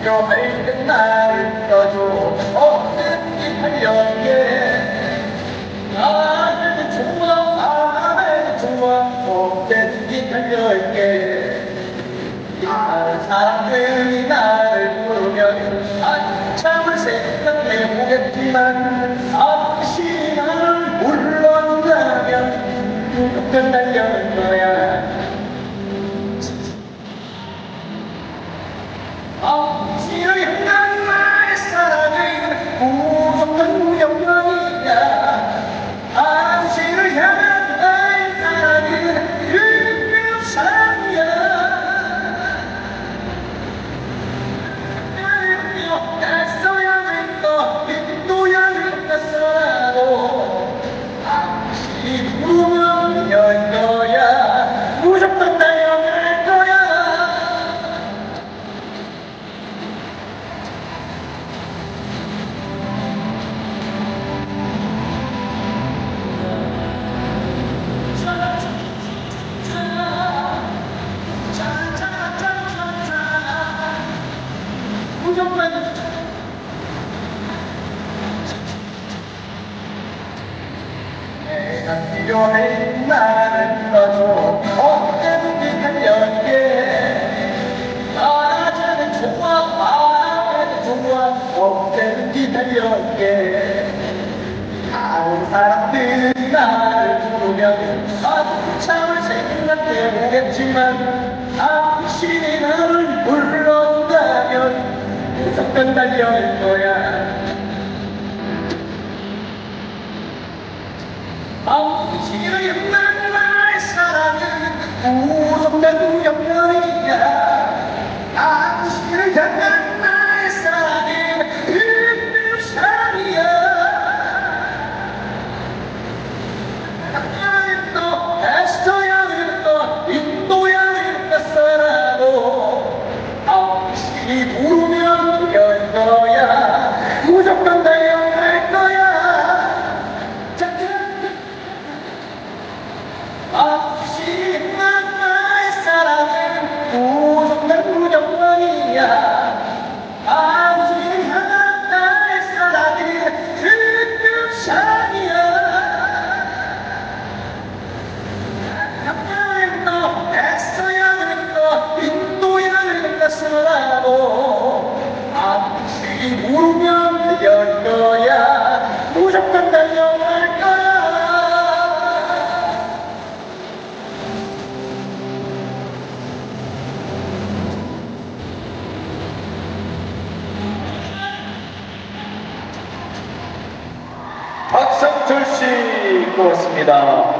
필요할 땐날 껴줘 없는 이팔려게 나를 좋아 나를 좋아 없는 이팔려게 다른 사람들이 나를 부르면 한참을 생각해 보겠지만 당신이 나를 불러온다면 무조건 달 무조건 내가 필요해 나를 불러줘. 언제든지 달려게. 나라자는 좋아 나라자는 좋아 언제든지 달려게. 다른 사람들이 나를 부르면 한참을 생각해 보겠지만 당신이 나를 불러온다면 무조건 달려올 거야. 당신을 향한 나의 사랑은 무섭는 영광 무조건 달려갈 거야 박성철 씨 고맙습니다.